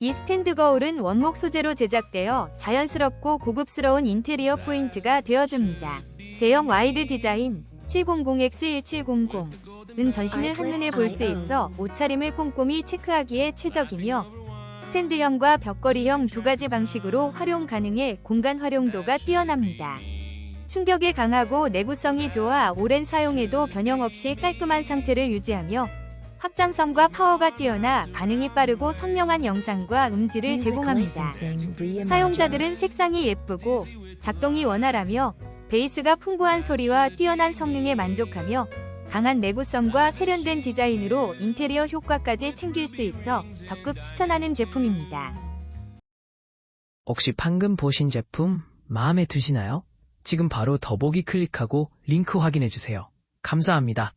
이 스탠드 거울은 원목 소재로 제작되어 자연스럽고 고급스러운 인테리어 포인트가 되어줍니다. 대형 와이드 디자인 700X1700은 전신을 한눈에 볼 수 있어 옷차림을 꼼꼼히 체크하기에 최적이며 스탠드형과 벽걸이형 두 가지 방식으로 활용 가능해 공간 활용도가 뛰어납니다. 충격이 강하고 내구성이 좋아 오랜 사용에도 변형 없이 깔끔한 상태를 유지하며 확장성과 파워가 뛰어나 반응이 빠르고 선명한 영상과 음질을 제공합니다. 사용자들은 색상이 예쁘고 작동이 원활하며 베이스가 풍부한 소리와 뛰어난 성능에 만족하며 강한 내구성과 세련된 디자인으로 인테리어 효과까지 챙길 수 있어 적극 추천하는 제품입니다. 혹시 방금 보신 제품 마음에 드시나요? 지금 바로 더보기 클릭하고 링크 확인해 주세요. 감사합니다.